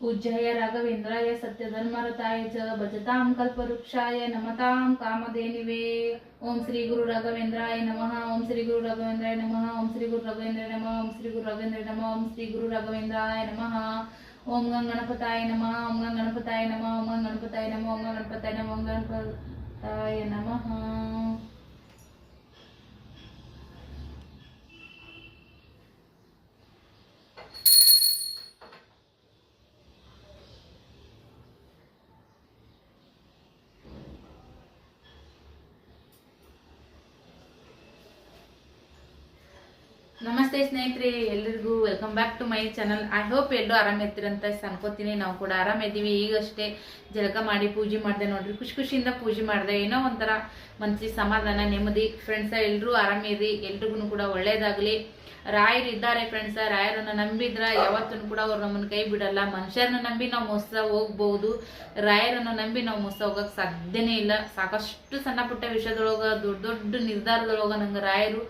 పూజ్యాయ రాఘవేంద్రాయ సత్యధర్మరతాయ చ భజతాం కల్పవృక్షాయ నమతాం కామధేనివే ఓం శ్రీ గురు రాఘవేంద్రాయ నమ ఓం శ్రీ గురు రాఘవేంద్రాయ నమ ఓం శ్రీ గురు రాఘవేంద్రాయ నమ ఓం శ్రీ గురు రాఘవేంద్రాయ నమ ఓం శ్రీ గురు రాఘవేంద్రాయ నమ ఓం గం గణపతాయ నమ ఓం గం గణపతాయ నమ ఓం గం గణపతాయ నమ ఓం గం గణపతాయ నమ ఓం గణపతాయ నమ ನಮಸ್ತೆ ಸ್ನೇಹಿತರೆ ಎಲ್ಲರಿಗೂ welcome back to my channel I hope ಎಲ್ಲರೂ ಆರಾಮಿರ್ತೀರಂತ ಅನ್ಕೋತೀನಿ. ನಾವು ಕೂಡ ಆರಾಮಿದ್ದೀವಿ ಈಗಷ್ಟೇ ಜಳಕ ಮಾಡಿ ಪೂಜೆ ಮಾಡಿದೆ ನೋಡ್ರಿ. ಖುಷಿ ಖುಷಿಯಿಂದ ಪೂಜೆ ಮಾಡಿದೆ. ಏನೋ ಒಂಥರ ಮನಸ್ಸಿಗೆ ಸಮಾಧಾನ, ನೆಮ್ಮದಿ. ಫ್ರೆಂಡ್ಸ ಎಲ್ಲರೂ ಆರಾಮಿರಿ ಎಲ್ರಿಗೂ ಕೂಡ ಒಳ್ಳೇದಾಗಲಿ. ರಾಯರು ಇದ್ದಾರೆ ಫ್ರೆಂಡ್ಸ ರಾಯರನ್ನ ನಂಬಿದ್ರ ಯಾವತ್ತೂ ಕೂಡ ಅವ್ರು ನಮ್ಮನ್ನ ಕೈ ಬಿಡಲ್ಲ. ಮನುಷ್ಯರನ್ನ ನಂಬಿ ನಾವು ಮೋಸ ಹೋಗ್ಬೋದು. ರಾಯರನ್ನ ನಂಬಿ ನಾವು ಮೋಸ ಹೋಗಕ್ ಸಾಧ್ಯನೇ ಇಲ್ಲ. ಸಾಕಷ್ಟು ಸಣ್ಣ ಪುಟ್ಟ ವಿಷಯದೊಳಗ, ದೊಡ್ಡ ದೊಡ್ಡ ನಿರ್ಧಾರದೊಳಗ ನಂಗೆ ರಾಯರು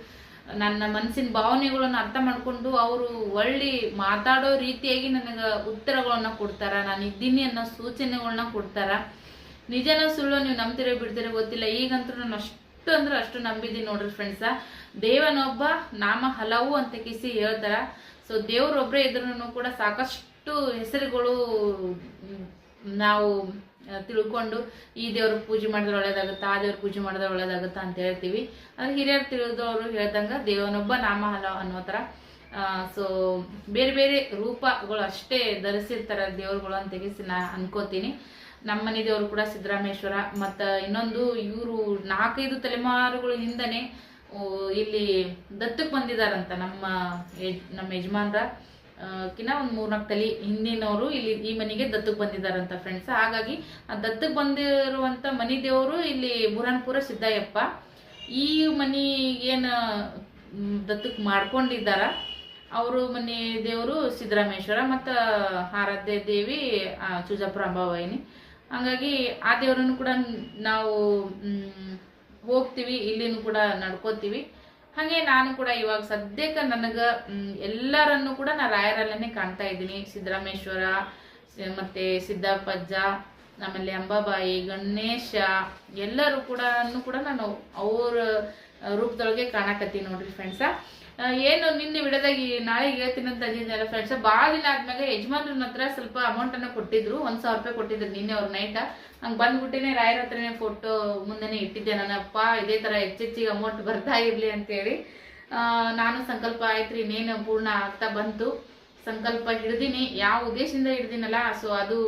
ನನ್ನ ಮನಸ್ಸಿನ ಭಾವನೆಗಳನ್ನ ಅರ್ಥ ಮಾಡ್ಕೊಂಡು ಅವರು ಒಳ್ಳಿ ಮಾತಾಡೋ ರೀತಿಯಾಗಿ ನನಗೆ ಉತ್ತರಗಳನ್ನ ಕೊಡ್ತಾರ, ನಾನು ಇದ್ದೀನಿ ಅನ್ನೋ ಸೂಚನೆಗಳನ್ನ ಕೊಡ್ತಾರ. ನಿಜನ ಸುಳ್ಳು ನೀವು ನಂಬ್ತಿರೋ ಬಿಡ್ತಿರೋ ಗೊತ್ತಿಲ್ಲ, ಈಗಂತೂ ನಾನು ಅಷ್ಟು ಅಂದ್ರೆ ಅಷ್ಟು ನಂಬಿದ್ದೀನಿ ನೋಡ್ರಿ ಫ್ರೆಂಡ್ಸ ದೇವನೊಬ್ಬ ನಾಮ ಹಲವು ಅಂತ ಕಿಸಿ ಹೇಳ್ತಾರ. ಸೊ ದೇವ್ರೊಬ್ಬರೇ ಇದ್ರೂ ಕೂಡ ಸಾಕಷ್ಟು ಹೆಸರುಗಳು ನಾವು ತಿಳ್ಕೊಂಡು ಈ ದೇವ್ರ ಪೂಜೆ ಮಾಡಿದ್ರೆ ಒಳ್ಳೇದಾಗುತ್ತಾ, ಆ ದೇವ್ರ ಪೂಜೆ ಮಾಡಿದ್ರೆ ಒಳ್ಳೇದಾಗುತ್ತಾ ಅಂತ ಹೇಳ್ತೀವಿ. ಅಂದ್ರೆ ಹಿರಿಯರು ತಿಳಿದವರು ಹೇಳ್ದಂಗ ದೇವನೊಬ್ಬ ನಾಮ ಹಲ ಅನ್ನೋ ಥರ. ಸೊ ಬೇರೆ ಬೇರೆ ರೂಪಗಳು ಅಷ್ಟೇ ಧರಿಸಿರ್ತಾರೆ ದೇವ್ರುಗಳು ಅಂತ ತೆಗಿಸಿ ನಾ ಅನ್ಕೋತೀನಿ. ನಮ್ಮ ಮನೆ ದೇವರು ಕೂಡ ಸಿದ್ದರಾಮೇಶ್ವರ, ಮತ್ತು ಇನ್ನೊಂದು ಇವರು ನಾಲ್ಕೈದು ತಲೆಮಾರುಗಳ ಹಿಂದನೆ ಇಲ್ಲಿ ದತ್ತಕ್ಕೆ ಬಂದಿದಾರಂತ ನಮ್ಮ ನಮ್ಮ ಯಜಮಾನ್ರ. ಕಿನ್ನ ಒಂದು ಮೂರ್ನಾಲ್ಕು ತಲೆ ಹಿಂದಿನವರು ಇಲ್ಲಿ ಈ ಮನೆಗೆ ದತ್ತಕ್ಕೆ ಬಂದಿದ್ದಾರಂತ ಫ್ರೆಂಡ್ಸ್ ಹಾಗಾಗಿ ಆ ದತ್ತಕ್ಕೆ ಬಂದಿರುವಂಥ ಮನೆ ದೇವರು ಇಲ್ಲಿ ಬುರಾನ್ಪುರ ಸಿದ್ದಯ್ಯಪ್ಪ ಈ ಮನೆಗೇನು ದತ್ತಕ್ಕೆ ಮಾಡ್ಕೊಂಡಿದ್ದಾರ. ಅವರು ಮನೆ ದೇವರು ಸಿದ್ದರಾಮೇಶ್ವರ ಮತ್ತು ಆರಾಧ್ಯ ದೇವಿ ಚುಜಾಪುರ ಅಂಬಾವಾಯಿನಿ ಹಾಗಾಗಿ ಆ ದೇವರನ್ನು ಕೂಡ ನಾವು ಹೋಗ್ತೀವಿ, ಇಲ್ಲಿನೂ ಕೂಡ ನಡ್ಕೋತೀವಿ. ಹಾಗೆ ನಾನು ಕೂಡ ಇವಾಗ ಸದ್ಯಕ್ಕೆ ನನಗೆ ಎಲ್ಲರನ್ನು ಕೂಡ ನಾ ರಾಯರಲ್ಲೇ ಕಾಣ್ತಾ ಇದ್ದೀನಿ. ಸಿದ್ದರಾಮೇಶ್ವರ ಮತ್ತೆ ಸಿದ್ದಪ್ಪಜ್ಜ, ಆಮೇಲೆ ಅಂಬಾಬಾಯಿ, ಗಣೇಶ, ಎಲ್ಲರೂ ಕೂಡ ಕೂಡ ನಾನು ಅವ್ರ ರೂಪದೊಳಗೆ ಕಾಣಕತ್ತೀನಿ ನೋಡ್ರಿ ಫ್ರೆಂಡ್ಸ ಏನು ನಿನ್ನೆ ಬಿಡೋದಾಗಿ ನಾಳೆ ಹೇಳ್ತೀನಿ ಅಂತ ಅಂದಿದ್ದೆಲ್ಲ ಫ್ರೆಂಡ್ಸ್ ಭಾಳ ದಿನ ಆದ್ಮೇಲೆ ಯಜಮಾನ್ರನ್ನ ಹತ್ರ ಸ್ವಲ್ಪ ಅಮೌಂಟ್ ಅನ್ನ ಕೊಟ್ಟಿದ್ರು. ಒಂದ್ ಸಾವಿರ ರೂಪಾಯಿ ಕೊಟ್ಟಿದ್ರು ನಿನ್ನೆ ಅವ್ರ ನೈಟ್ ಹಂಗೆ ಬಂದ್ಬಿಟ್ಟಿನೇ ರಾಯರ ಹತ್ರನೇ ಫೋಟೋ ಮುಂದೆನೆ ಇಟ್ಟಿದ್ದೆ ನನ್ನಪ್ಪ ಇದೇ ತರ ಹೆಚ್ಚೆಚ್ಚಿಗೆ ಅಮೌಂಟ್ ಬರ್ತಾ ಇರ್ಲಿ ಅಂತೇಳಿ. ನಾನು ಸಂಕಲ್ಪ ಆಯ್ತ್ರಿ, ಇನ್ನೇನು ಪೂರ್ಣ ಆಗ್ತಾ ಬಂತು. ಸಂಕಲ್ಪ ಹಿಡ್ದೀನಿ. ಯಾವ ಉದ್ದೇಶದಿಂದ ಹಿಡ್ದಿನಲ್ಲ ಸೊ ಅದು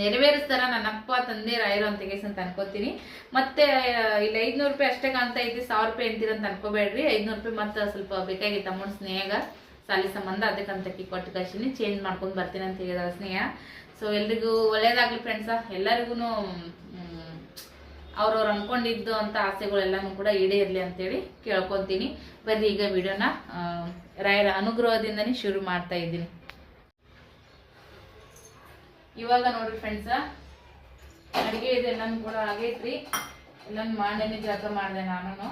ನೆರವೇರಿಸ್ತಾರ ನನ್ನಪ್ಪ ತಂದೆ ರಾಯರು ಅಂತ ಅಂತ ಅನ್ಕೋತೀನಿ. ಮತ್ತೆ ಇಲ್ಲಿ ಐದ್ನೂರು ರೂಪಾಯಿ ಅಷ್ಟೇ ಕಾಣ್ತಾ ಐತಿ ಸಾವಿರ ರೂಪಾಯಿ ಅಂತೀರ ಅಂತ ಅನ್ಕೋಬೇಡ್ರಿ. ಐದ್ನೂರು ರೂಪಾಯಿ ಮತ್ತೆ ಸ್ವಲ್ಪ ಬೇಕಾಗಿತ್ತು ಅಮೌಂಟ್ ಸ್ನೇಹ ಸಾಲಿ ಸಂಬಂಧ ಅದಕ್ಕಂತಕಿ ಕೊಟ್ಟು ಕಳ್ಸಿನಿ. ಚೇಂಜ್ ಮಾಡ್ಕೊಂಡು ಬರ್ತೀನಿ ಅಂತ ಹೇಳಿದ ಸ್ನೇಹ. ಸೊ ಎಲ್ರಿಗೂ ಒಳ್ಳೇದಾಗ್ಲಿ ಫ್ರೆಂಡ್ಸ ಎಲ್ಲರಿಗೂ ಅವ್ರವ್ರು ಅನ್ಕೊಂಡಿದ್ದು ಅಂತ ಆಸೆಗಳೆಲ್ಲನೂ ಕೂಡ ಈಡೇರಲಿ ಅಂತೇಳಿ ಕೇಳ್ಕೊತೀನಿ. ಬರ್ರಿ ಈಗ ವಿಡಿಯೋನ ರಾಯರ ಅನುಗ್ರಹದಿಂದನೇ ಶುರು ಮಾಡ್ತಾ ಇದ್ದೀನಿ. ಇವಾಗ ನೋಡ್ರಿ ಫ್ರೆಂಡ್ಸ ಅಡಿಗೆ ನನ್ನ ಕೂಡ ಆಗೈತ್ರಿ. ಎಲ್ಲಾನು ಮಾಡೇನೆ ಜಳಕ ಮಾಡಿದೆ ನಾನು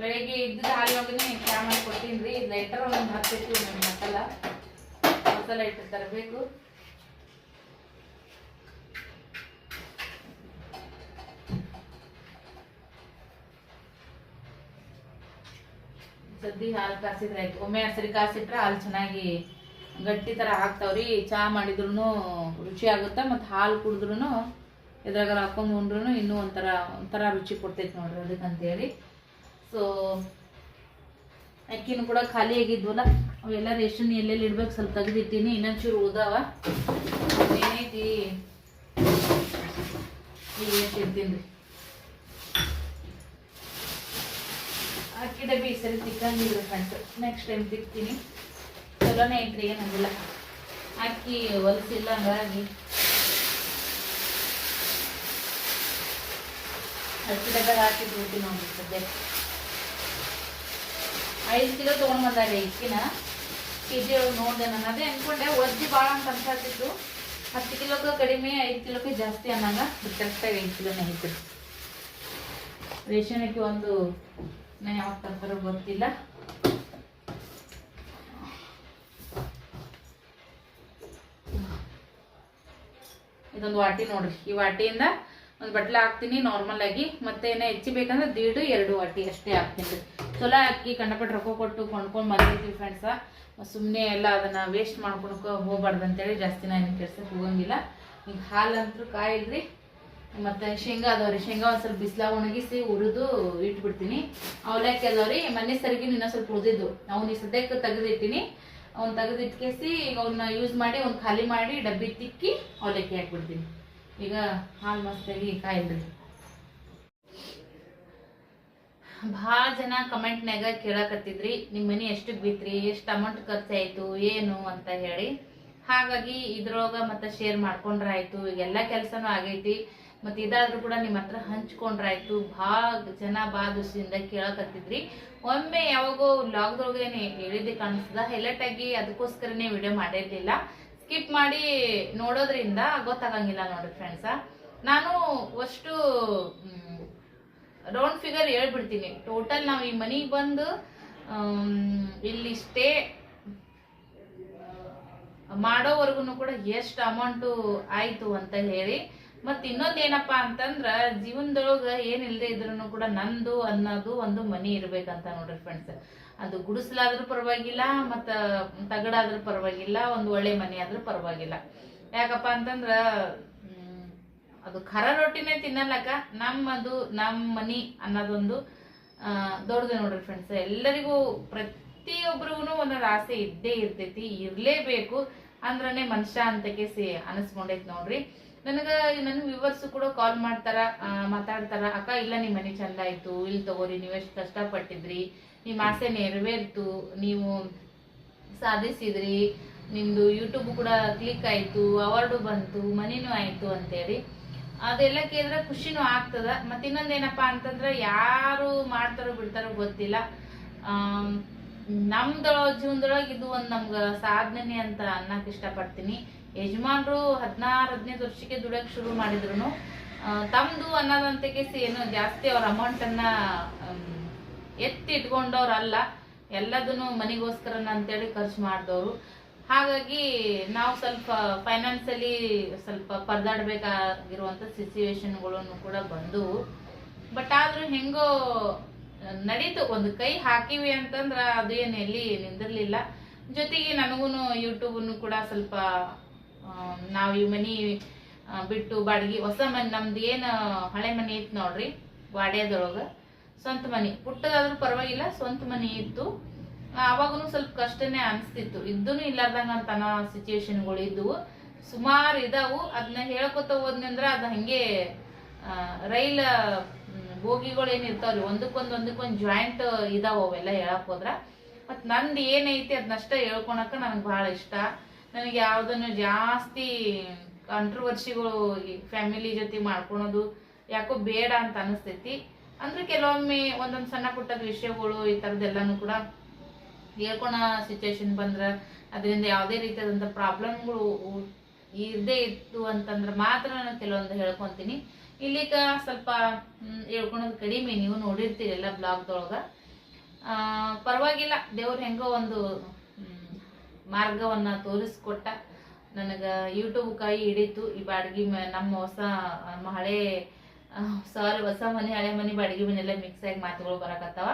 ಬೆಳಿಗ್ಗೆ ಇದ್ದ ಹಾಲಿನೊಳಗನೆ ಚಾ ಮಾಡಿ ಕೊಟ್ಟಿನ್ರಿ. ಲೈಟರ್ ಒಂದು ಹಾಕ್ಬೇಕು ನನ್ನ ಮಸಾಲ. ಮಸಾಲ ಇಟ್ಟು ತರಬೇಕು. ಸದ್ದಿ ಹಾಲು ಕಾಸಿದ್ರೆ ಆಯ್ತು. ಒಮ್ಮೆ ಹಸಿರು ಕಾಸಿಟ್ರೆ ಹಾಲು ಚೆನ್ನಾಗಿ ಗಟ್ಟಿ ಥರ ಹಾಕ್ತಾವ್ರಿ ಚಹಾ ಮಾಡಿದ್ರು ರುಚಿ ಆಗುತ್ತೆ ಮತ್ತು ಹಾಲು ಕುಡಿದ್ರು ಇದ್ರಾಗ ಹಾಕೊಂಡು ಉಂಡ್ರು ಇನ್ನೂ ಒಂಥರ ಒಂಥರ ರುಚಿ ಕೊಡ್ತೈತೆ ನೋಡ್ರಿ ಅದಕ್ಕಂತೇಳಿ. ಸೊ ಅಕ್ಕಿನೂ ಕೂಡ ಖಾಲಿ ಆಗಿದ್ವಲ್ಲ, ಅವೆಲ್ಲ ರೇಷನ್ ಎಲ್ಲೆಲ್ಲಿ ಇಡ್ಬೇಕು ಸ್ವಲ್ಪ ತೆಗೆದಿಟ್ಟಿನಿ ಇನ್ನೊಂಚೂರು ಉಳ್ದಾವ. ಏನೈತಿ ತಿಂತೀನಿ ರೀ ಅಕ್ಕಿ ಡಬ್ಬಿ ಈ ಸರಿ ತಿಕ್ಕಂಗಿಲ್ಲ ಫ್ರೆಂಡ್ಸ್ ನೆಕ್ಸ್ಟ್ ಟೈಮ್ ತಿಕ್ತೀನಿ. ಚಲೋನೇ ಐತ್ರಿ ಏನಂಗಿಲ್ಲ ಅಕ್ಕಿ ಹೊಲಸಿಲ್ಲ ಹಂಗಾಗಿ. ಹಸಿದಾಗ ಡಬ್ಬ ಹಾಕಿ ನೋಡಿ ಸದ್ಯ ಐದು ಕಿಲೋ ತೊಗೊಂಡ್ ಇಕ್ಕಿನ ಅಕ್ಕಿನ. ಕೆ ಜಿ ಒಳಗೆ ನೋಡಿದೆ ನಾನು. ಅದೇ ಅನ್ಕೊಂಡೆ, ಒಜ್ಜಿ ಭಾಳ ಅಂತ ಅನ್ಸಾತಿತ್ತು. ಹತ್ತು ಕಿಲೋಕ್ಕೆ ಕಡಿಮೆ, ಐದು ಕಿಲೋಕ್ಕೆ ಜಾಸ್ತಿ ಅನ್ನಂಗ ಕರೆಕ್ಟಾಗಿ ಐದು ಕಿಲೋನೇ ಐತ್ರಿ. ರೇಷನ್ ಒಂದು ನಾನು ಯಾವ ತರ್ತಾರೋ ಗೊತ್ತಿಲ್ಲ. ಇದೊಂದು ವಾಟಿ ನೋಡ್ರಿ. ಈ ವಾಟಿಯಿಂದ ಒಂದು ಬಟ್ಲ ಹಾಕ್ತೀನಿ ನಾರ್ಮಲ್ ಆಗಿ. ಮತ್ತೆ ಏನ ಹೆಚ್ಚಿ ಬೇಕಂದ್ರೆ ದೀಡು ಎರಡು ವಾಟಿ ಅಷ್ಟೇ ಹಾಕ್ತೀನಿ. ಚಲೋ ಅಕ್ಕಿ ಕಂಡಪಟ್ಟು ರೊಕ್ಕ ಕೊಟ್ಟು ಕೊಂಡ್ಕೊಂಡು ಬಂದಿರ್ತೀವಿ ಫ್ರೆಂಡ್ಸ ಸುಮ್ಮನೆ ಎಲ್ಲ ಅದನ್ನ ವೇಸ್ಟ್ ಮಾಡ್ಕೊಳಕ್ಕೆ ಹೋಗ್ಬಾರ್ದು ಅಂತೇಳಿ ಜಾಸ್ತಿ ನಾನು ಕೆಲ್ಸಕ್ಕೆ ಹೋಗಂಗಿಲ್ಲ. ಈಗ ಹಾಲಂತೂ ಕಾಯಿಲ್ರಿ. ಮತ್ತೆ ಶೇಂಗಾ ಅದಾವ್ರಿ ಶೇಂಗಾ ಒಂದು ಸ್ವಲ್ಪ ಬಿಸಿಲಾಗ ಒಣಗಿಸಿ ಉರಿದು ಇಟ್ಬಿಡ್ತೀನಿ. ಅವಲಕ್ಕಿ ಅದಾವ್ರಿ ಮನೆ ಸರಿಗೆ ಇನ್ನೂ ಸ್ವಲ್ಪ ಉಳಿದಿದ್ದು. ನಾವು ಸದ್ಯಕ್ಕೆ ತೆಗೆದಿಟ್ಟಿನಿ. ಅವ್ನ ತೆಗೆದಿಟ್ಕೇಸಿ ಈಗ ಅವನ್ನ ಯೂಸ್ ಮಾಡಿ ಅವ್ನ ಖಾಲಿ ಮಾಡಿ ಡಬ್ಬಿ ತಿಕ್ಕಿ ಅವಲಕ್ಕಿ ಹಾಕ್ಬಿಡ್ತೀನಿ. ಈಗ ಹಾಲು ಮಸ್ತಾಗಿ ಕಾಯಿಲ್ರಿ ಭಾಳ ಜನ ಕಮೆಂಟ್ನಾಗ ಕೇಳಕತ್ತಿದ್ರಿ ನಿಮ್ಮ ಮನೆ ಎಷ್ಟಕ್ಕೆ ಬಿತ್ರಿ? ಎಷ್ಟು ಅಮೌಂಟ್ ಖರ್ಚಾಯಿತು? ಏನು? ಅಂತ ಹೇಳಿ. ಹಾಗಾಗಿ ಇದ್ರೊಳಗ ಮತ್ತೆ ಶೇರ್ ಮಾಡ್ಕೊಂಡ್ರೆ ಆಯ್ತು ಈಗ ಎಲ್ಲ ಕೆಲಸನೂ ಆಗೈತಿ. ಮತ್ತೆ ಇದಾದರೂ ಕೂಡ ನಿಮ್ಮ ಹತ್ರ ಹಂಚ್ಕೊಂಡ್ರಾಯ್ತು. ಭಾಳ ಜನ ಭಾಳ ದುಸಿಯಿಂದ ಕೇಳಕತ್ತಿದ್ರಿ. ಒಮ್ಮೆ ಯಾವಾಗೋ ಲಾಗ್ದೊಳಗೆ ಹೇಳಿದ್ದೆ ಕಾಣಿಸ್ತದ. ಹೈಲೈಟ್ ಆಗಿ ಅದಕ್ಕೋಸ್ಕರನೇ ವಿಡಿಯೋ ಮಾಡಿರ್ಲಿಲ್ಲ. ಸ್ಕಿಪ್ ಮಾಡಿ ನೋಡೋದ್ರಿಂದ ಗೊತ್ತಾಗಂಗಿಲ್ಲ ನೋಡಿ ಫ್ರೆಂಡ್ಸ ನಾನು ಅಷ್ಟು ರೌಂಡ್ ಫಿಗರ್ ಹೇಳ್ಬಿಡ್ತೀನಿ. ಟೋಟಲ್ ನಾವು ಈ ಮನೆಗೆ ಬಂದು ಇಲ್ಲಿ ಸ್ಟೇ ಮಾಡೋವರೆಗೂ ಕೂಡ ಎಷ್ಟು ಅಮೌಂಟು ಆಯಿತು ಅಂತ ಹೇಳಿ ಮತ್ ಇನ್ನೊಂದ್ ಏನಪ್ಪಾ ಅಂತಂದ್ರ ಜೀವನದೊಳಗ ಏನಿಲ್ಲದೆ ಇದ್ರು ಕೂಡ ನಂದು ಅನ್ನೋದು ಒಂದು ಮನಿ ಇರ್ಬೇಕಂತ ನೋಡ್ರಿ ಫ್ರೆಂಡ್ಸ್ ಅದು ಗುಡಿಸ್ಲಾದ್ರೂ ಪರವಾಗಿಲ್ಲ, ಮತ್ತ ತಗಡಾದ್ರೂ ಪರವಾಗಿಲ್ಲ, ಒಂದು ಒಳ್ಳೆ ಮನೆ ಆದ್ರೂ ಪರವಾಗಿಲ್ಲ. ಯಾಕಪ್ಪ ಅಂತಂದ್ರ ಅದು ಖರ ರೊಟ್ಟಿನೇ ತಿನ್ನಲಕ್ಕ ನಮ್ಮದು ನಮ್ಮ ಮನಿ ಅನ್ನೋದೊಂದು ದೊಡ್ಡದು ನೋಡ್ರಿ ಫ್ರೆಂಡ್ಸ್ ಎಲ್ಲರಿಗೂ ಪ್ರತಿಯೊಬ್ಬರಿಗೂ ಒಂದೊಂದು ಆಸೆ ಇದ್ದೇ ಇರ್ತೈತಿ, ಇರ್ಲೇಬೇಕು ಅಂದ್ರನೇ ಮನುಷ್ಯ ಅಂತಕ್ಕೆ ಸಿ, ಅನಿಸ್ಕೊಂಡೈತಿ ನೋಡ್ರಿ. ನನಗ ನನ್ನ ವಿವರ್ಸ್ ಕೂಡ ಕಾಲ್ ಮಾಡ್ತಾರ ಮಾತಾಡ್ತಾರ, ಅಕ್ಕ, ಇಲ್ಲ ನಿಮ್ಮ ಮನೆ ಚಂದ ಆಯ್ತು, ಇಲ್ಲಿ ತಗೋರಿ, ನೀವು ಎಷ್ಟು ಕಷ್ಟಪಟ್ಟಿದ್ರಿ ನಿಮ್ಮ ಆಸೆ ನೆರವೇರ್ತು, ನೀವು ಸಾಧಿಸಿದ್ರಿ, ನಿಮ್ದು ಯೂಟ್ಯೂಬ್ ಕೂಡ ಕ್ಲಿಕ್ ಆಯ್ತು ಅವಾರ್ಡು ಬಂತು, ಮನಿನೂ ಆಯ್ತು ಅಂತೇಳಿ. ಅದೆಲ್ಲ ಕೇಳಿದ್ರೆ ಖುಷಿನೂ ಆಗ್ತದ. ಮತ್ತೆ ಇನ್ನೊಂದ್ ಏನಪ್ಪಾ ಅಂತಂದ್ರೆ, ಯಾರು ಮಾಡ್ತಾರೋ ಬಿಡ್ತಾರೋ ಗೊತ್ತಿಲ್ಲ. ನಮ್ದೊಳ ನಮ್ದ ಜೀವನದೊಳಗೆ ಇದು ಒಂದು ನಮ್ಗೆ ಸಾಧನೆ ಅಂತ ಅನ್ನಕ್ ಇಷ್ಟಪಡ್ತೀನಿ. ಯಜಮಾನ್ರು ಹದಿನಾರು ಹದಿನೈದು ವರ್ಷಕ್ಕೆ ದುಡಿಯಕ್ ಶುರು ಮಾಡಿದ್ರು ತಮ್ದು ಅನ್ನೋದಂತಕ್ಕೆ ಏನು ಜಾಸ್ತಿ ಅವ್ರ ಅಮೌಂಟ್ ಅನ್ನ ಆಮ್, ಎತ್ತಿ ಇಟ್ಕೊಂಡವ್ರಲ್ಲ ಎಲ್ಲದನ್ನು ಮನಿಗೋಸ್ಕರನ ಅಂತೇಳಿ ಖರ್ಚು ಮಾಡಿದವರು. ಹಾಗಾಗಿ ನಾವು ಸ್ವಲ್ಪ ಫೈನಾನ್ಸಲ್ಲಿ ಸ್ವಲ್ಪ ಪರದಾಡ್ಬೇಕಾಗಿರುವಂತ ಸಿಚುವೇಶನ್ಗಳನ್ನು ಕೂಡ ಬಂದವು ಬಟ್ ಆದ್ರೂ ಹೆಂಗೋ ನಡೀತು. ಒಂದು ಕೈ ಹಾಕಿವಿ ಅಂತಂದ್ರ ಅದು ಏನು ಎಲ್ಲಿ ನಿಂದಿರ್ಲಿಲ್ಲ. ಜೊತೆಗೆ ನನಗೂ ಯೂಟ್ಯೂಬನ್ನು ಕೂಡ ಸ್ವಲ್ಪ ನಾವು ಈ ಮನಿ ಬಿಟ್ಟು ಬಾಡಿಗೆ, ಹೊಸ ಮನೆ, ನಮ್ದು ಏನು ಹಳೆ ಮನೆ ಇತ್ತು ನೋಡ್ರಿ, ವಾಡ್ಯದೊಳಗ, ಸ್ವಂತ ಮನಿ. ಪುಟ್ಟದಾದ್ರೂ ಪರವಾಗಿಲ್ಲ, ಸ್ವಂತ ಮನಿ ಇತ್ತು. ಅವಾಗೂ ಸ್ವಲ್ಪ ಕಷ್ಟನೇ ಅನಿಸ್ತಿತ್ತು. ಇದ್ದೂ ಇಲ್ಲಾರ್ದಂಗ ಅಂತ ಅನ್ನೋ ಸಿಚುವೇಶನ್ಗಳು ಇದ್ದವು ಸುಮಾರು ಇದಾವು. ಅದನ್ನ ಹೇಳ್ಕೊತ ಹೋದ್ನಂದ್ರ ಅದು ಹಂಗೆ ರೈಲ್ ಬೋಗಿಗಳು ಏನ್ ಇರ್ತಾವ್ರಿ, ಒಂದಕ್ಕೊಂದ್ ಒಂದಕ್ಕೊಂದ್ ಜಾಯಿಂಟ್ ಇದಾವ ಅವೆಲ್ಲ ಹೇಳಕ್ ಹೋದ್ರ. ಮತ್ ನಂದು ಏನೈತಿ ಅದನ್ನಷ್ಟ ಹೇಳ್ಕೊಳಕ ನನಗೆ ಬಹಳ ಇಷ್ಟ. ನನಗೆ ಯಾವ್ದನ್ನು ಜಾಸ್ತಿ ಕಾಂಟ್ರವರ್ಸಿಗಳು ಫ್ಯಾಮಿಲಿ ಜೊತೆ ಮಾಡ್ಕೊಳೋದು ಯಾಕೋ ಬೇಡ ಅಂತ ಅನಿಸ್ತೈತಿ. ಅಂದ್ರೆ ಕೆಲವೊಮ್ಮೆ ಒಂದೊಂದು ಸಣ್ಣ ಪುಟ್ಟದ ವಿಷಯಗಳು ಈ ಥರದ್ದೆಲ್ಲನೂ ಕೂಡ ಹೇಳ್ಕೊಳೋ ಸಿಚುವೇಶನ್ ಬಂದ್ರೆ ಅದರಿಂದ ಯಾವುದೇ ರೀತಿಯಾದಂಥ ಪ್ರಾಬ್ಲಮ್ಗಳು ಇರದೇ ಇತ್ತು ಅಂತಂದ್ರೆ ಮಾತ್ರ ನಾನು ಕೆಲವೊಂದು ಹೇಳ್ಕೊತೀನಿ. ಇಲ್ಲಿಗ ಸ್ವಲ್ಪ ಹೇಳ್ಕೊಳೋದು ಕಡಿಮೆ. ನೀವು ನೋಡಿರ್ತೀರಿ ಎಲ್ಲ ಬ್ಲಾಗ್ದೊಳಗ ಪರವಾಗಿಲ್ಲ. ದೇವ್ರು ಹೆಂಗೋ ಒಂದು ಮಾರ್ಗವನ್ನ ತೋರಿಸ್ಕೊಟ್ಟ. ನನಗ ಯೂಟ್ಯೂಬ್ ಕೈ ಹಿಡಿತು. ಈ ಬಾಡಿಗೆ ನಮ್ಮ ಹೊಸ, ನಮ್ಮ ಹಳೆ ಸಾರಿ, ಹೊಸ ಮನೆ, ಹಳೆ ಮನೆ ಬಾಡಿಗೆ ಮನೆ ಎಲ್ಲ ಮಿಕ್ಸ್ ಆಗಿ ಮಾತುಗಳು ಬರಕತ್ತಾವ.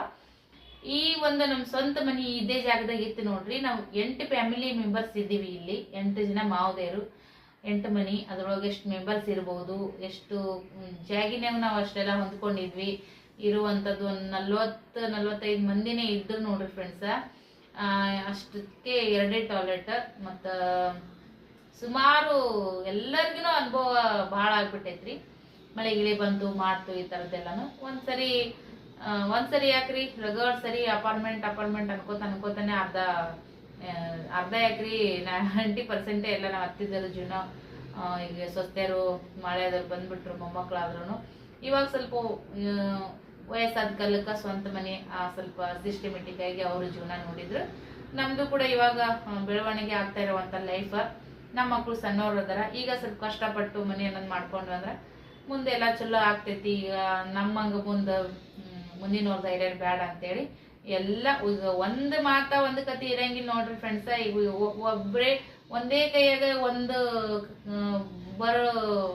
ಈ ಒಂದು ನಮ್ಮ ಸ್ವಂತ ಮನೆ ಇದೇ ಜಾಗದಾಗ ಇತ್ತು ನೋಡ್ರಿ. ನಾವು ಎಂಟು ಫ್ಯಾಮಿಲಿ ಮೆಂಬರ್ಸ್ ಇದ್ದೀವಿ ಇಲ್ಲಿ. ಎಂಟು ಜನ ಮಾವದೇರು. ಎಂಟು ಮನಿ. ಅದ್ರೊಳಗೆ ಎಷ್ಟು ಮೆಂಬರ್ಸ್ ಇರ್ಬೋದು. ಎಷ್ಟು ಜಾಗಿನಾಗ ನಾವು ಅಷ್ಟೆಲ್ಲ ಹೊಂದ್ಕೊಂಡಿದ್ವಿ. ಇರುವಂಥದ್ದು ಒಂದು ನಲ್ವತ್ತು, ನಲ್ವತ್ತೈದು ಮಂದಿನೇ ಇದ್ರು ನೋಡ್ರಿ ಫ್ರೆಂಡ್ಸ ಅಷ್ಟಕ್ಕೆ ಎರಡೇ ಟಾಯ್ಲೆಟ್, ಮತ್ತು ಸುಮಾರು ಎಲ್ಲರಿಗೂ ಅನುಭವ ಭಾಳ ಆಗ್ಬಿಟ್ಟೈತ್ರಿ. ಮಳೆ ಗಿಳಿ ಬಂತು ಮಾಡ್ತು ಈ ಥರದ್ದೆಲ್ಲನೂ ಒಂದ್ಸರಿ ಒಂದ್ಸರಿ ಯಾಕ್ರಿ? ರಗಡ್ ಸರಿ ಅಪಾರ್ಟ್ಮೆಂಟ್ ಅಪಾರ್ಟ್ಮೆಂಟ್ ಅನ್ಕೋತ ಅನ್ಕೋತಾನೆ ಅರ್ಧ ಅರ್ಧ ಯಾಕ್ರಿ? ನೈಂಟಿ ಪರ್ಸೆಂಟೇ ಎಲ್ಲ ನಾವು ಹತ್ತಿದ್ದರು ಜೀವನ. ಈಗ ಮಳೆ ಅದ್ರ ಬಂದ್ಬಿಟ್ರು ಮೊಮ್ಮಕ್ಕಳಾದ್ರೂ ಇವಾಗ ಸ್ವಲ್ಪ ವಯಸ್ಸಾದ ಕಾಲಕ್ಕ ಸ್ವಂತ ಮನೆ ಆ, ಸ್ವಲ್ಪ ಸಿಸ್ಟಮೆಟಿಕ್ ಆಗಿ ಅವರು ಜೀವನ ನೋಡಿದ್ರು. ನಮ್ದು ಕೂಡ ಇವಾಗ ಬೆಳವಣಿಗೆ ಆಗ್ತಾ ಇರುವಂತ ಲೈಫ್ ನಮ್ಮ ಮಕ್ಕಳು ಸಣ್ಣವ್ರು ಅದಾರ. ಈಗ ಸ್ವಲ್ಪ ಕಷ್ಟಪಟ್ಟು ಮನೆ ಅನ್ನೋದು ಮಾಡ್ಕೊಂಡು ಅಂದ್ರೆ ಮುಂದೆ ಎಲ್ಲ ಚಲೋ ಆಗ್ತೈತಿ. ಈಗ ನಮ್ಮಂಗ ಮುಂದ ಮುಂದಿನವ್ರ ಧೈರ್ಯ ಬೇಡ ಅಂತೇಳಿ ಎಲ್ಲ ಈಗ ಒಂದ್ ಮಾತ ಒಂದ್ ಕತಿ ಇರಂಗಿಲ್ಲ ನೋಡ್ರಿ ಫ್ರೆಂಡ್ಸ ಈಗ ಒಬ್ಬರೇ ಒಂದೇ ಕೈಯಾಗ ಒಂದು ಬರೋ